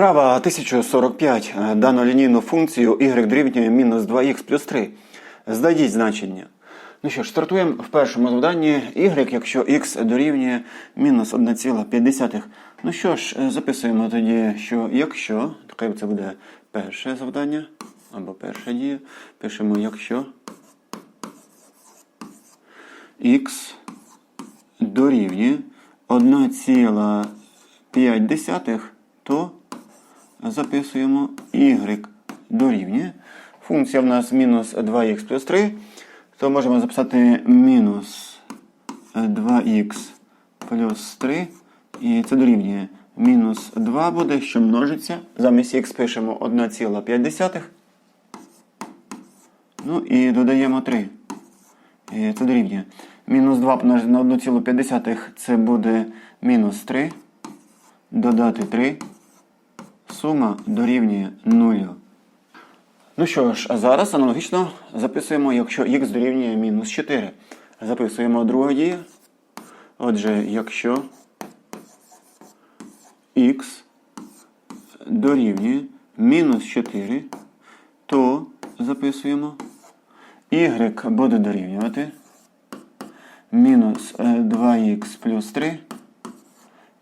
Вправа 1045. Е, Дану лінійну функцію y дорівнює мінус 2х плюс 3. Знайдіть значення. Ну що ж, стартуємо в першому завданні y, якщо x дорівнює мінус 1,5. Ну що ж, е, записуємо тоді, що якщо, таке це буде перше завдання, або перша дія, пишемо якщо x дорівнює 1,5, то записуємо y дорівнює. Функція в нас мінус 2х плюс 3, то можемо записати мінус 2х плюс 3. І це дорівнює мінус 2 буде, що множиться. Замість х пишемо 1,5. Ну і додаємо 3. І це дорівнює. Мінус 2 помножити на 1,5 це буде мінус 3. Додати 3. Сума дорівнює 0. Ну що ж, а зараз аналогічно записуємо, якщо х дорівнює мінус 4. Записуємо другу дію. Отже, якщо х дорівнює мінус 4, то записуємо y буде дорівнювати мінус 2х плюс 3.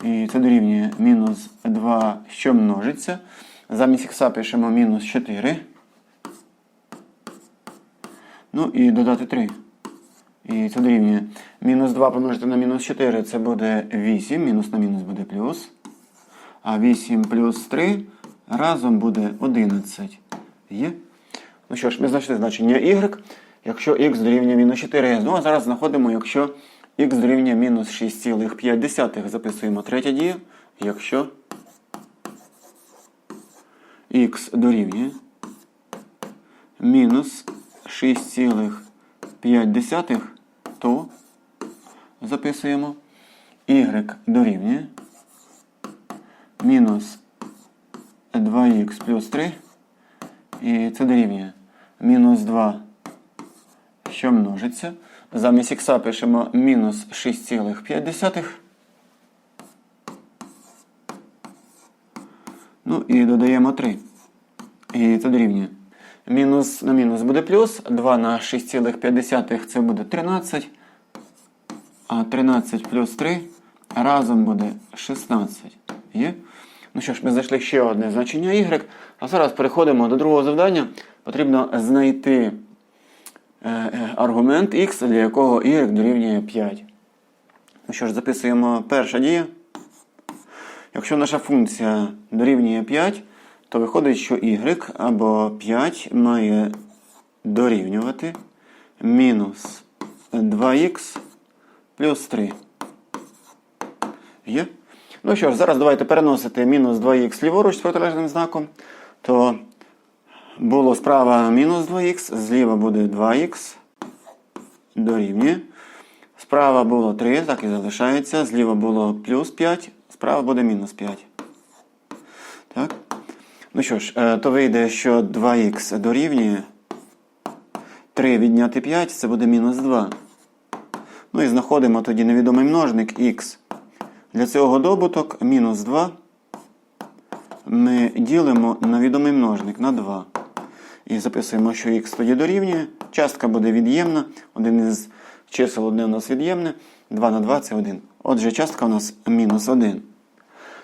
І це дорівнює мінус 2, що множиться. Замість х пишемо мінус 4. Ну і додати 3. І це дорівнює мінус 2 помножити на мінус 4, це буде 8. Мінус на мінус буде плюс. А 8 плюс 3 разом буде 11. Є? Ну що ж, ми знайшли значення y. Якщо х дорівнює мінус 4, ну а зараз знаходимо, якщо х дорівнює мінус 6,5. Записуємо третя дія. Якщо х дорівнює мінус 6,5, то записуємо y дорівнює мінус 2х плюс 3. І це дорівнює мінус 2, що множиться. Замість х пишемо мінус 6,5. Ну і додаємо 3. І це дорівнює. Мінус на мінус буде плюс. 2 на 6,5 це буде 13. А 13 плюс 3 разом буде 16. Є? Ну що ж, ми знайшли ще одне значення y. А зараз переходимо до другого завдання. Потрібно знайти аргумент x, для якого y дорівнює 5. Ну що ж, записуємо перша дія. Якщо наша функція дорівнює 5, то виходить, що y або 5 має дорівнювати мінус 2х плюс 3. Є? Ну що ж, зараз давайте переносити мінус 2х ліворуч з протилежним знаком. То було справа мінус 2х, зліва буде 2х. Дорівнює. Справа було 3, так і залишається. Зліва було плюс 5, справа буде мінус 5. Так. Ну що ж, е, то вийде, що 2х дорівнює 3 відняти 5, це буде мінус 2. Ну і знаходимо тоді невідомий множник х. Для цього добуток мінус 2 ми ділимо на відомий множник на 2. І записуємо, що х тоді дорівнює. Частка буде від'ємна. Один із чисел одне у нас від'ємне. 2 на 2 це 1. Отже, частка у нас мінус 1.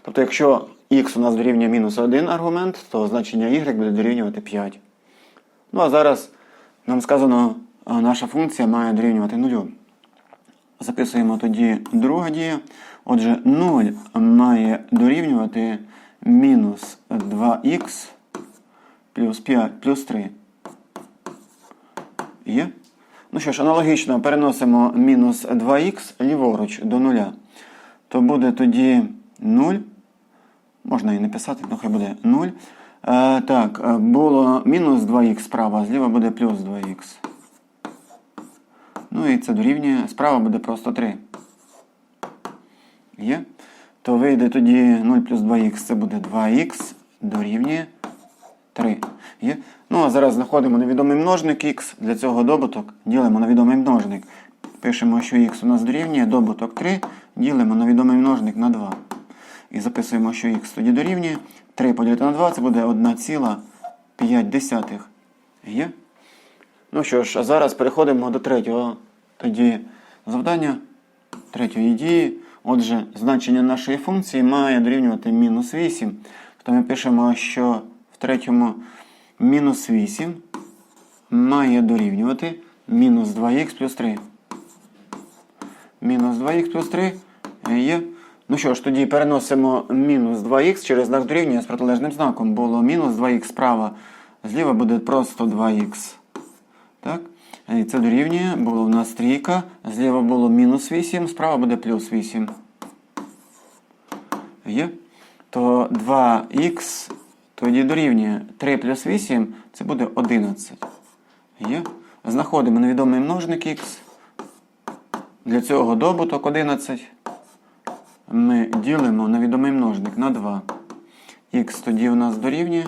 Тобто, якщо х у нас дорівнює мінус 1 аргумент, то значення y буде дорівнювати 5. Ну а зараз нам сказано, наша функція має дорівнювати 0. Записуємо тоді друга дія. Отже, 0 має дорівнювати мінус 2х плюс 5 плюс 3. Є? Ну що ж, аналогічно переносимо мінус 2х ліворуч до 0. То буде тоді 0. Можна і написати, нехай буде 0. Е, так, було мінус 2х справа, зліва буде плюс 2х. Ну і це дорівнює. Справа буде просто 3. Є? То вийде тоді 0 плюс 2х, це буде 2х дорівнює 3. Є? Ну, а зараз знаходимо невідомий множник х. Для цього добуток ділимо на відомий множник. Пишемо, що х у нас дорівнює добуток 3, ділимо на відомий множник на 2. І записуємо, що х тоді дорівнює. 3 поділити на 2 це буде 1,5. Є? Ну що ж, а зараз переходимо до третього тоді завдання, третьої дії. Отже, значення нашої функції має дорівнювати мінус 8. То ми пишемо, що третьому мінус 8 має дорівнювати мінус 2х плюс 3. Мінус 2х плюс 3 є. Ну що ж, тоді переносимо мінус 2х через знак дорівнює з протилежним знаком. Було мінус 2х справа, зліва буде просто 2х. Так? І це дорівнює, було в нас трійка, зліва було мінус 8, справа буде плюс 8. Є? То 2х тоді дорівнює 3 плюс 8, це буде 11. Є? Знаходимо невідомий множник х. Для цього добуток 11. Ми ділимо невідомий множник на 2. Х тоді у нас дорівнює.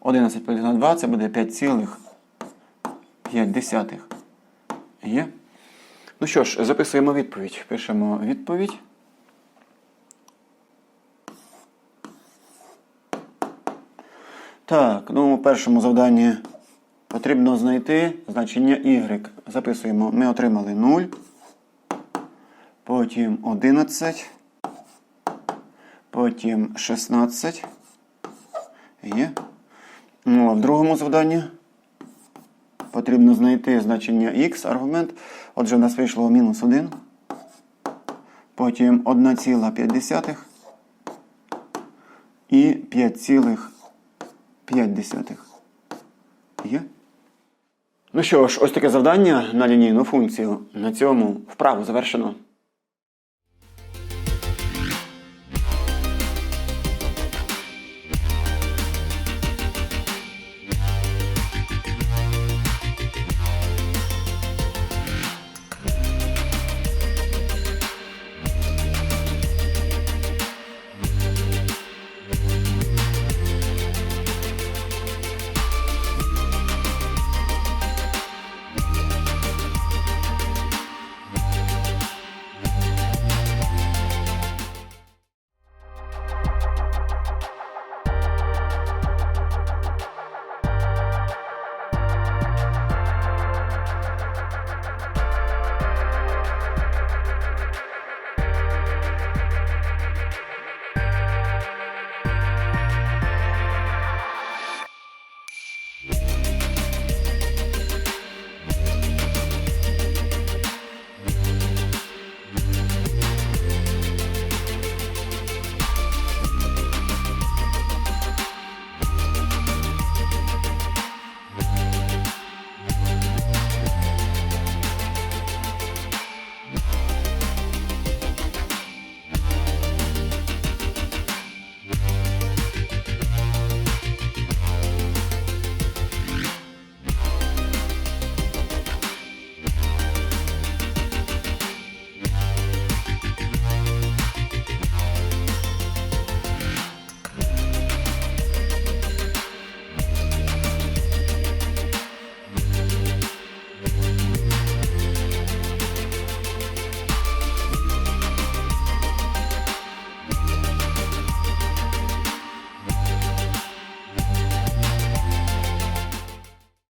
11 поділити на 2 це буде 5,5. Є? Ну що ж, записуємо відповідь. Пишемо відповідь. Так, ну у першому завданні потрібно знайти значення y. Записуємо. Ми отримали 0, потім 11, потім 16. Є. Ну, а в другому завданні потрібно знайти значення x, аргумент. Отже, в нас вийшло мінус 1. Потім 1,5 і 5,5. Є? Ну що ж, ось таке завдання на лінійну функцію. На цьому вправу завершено.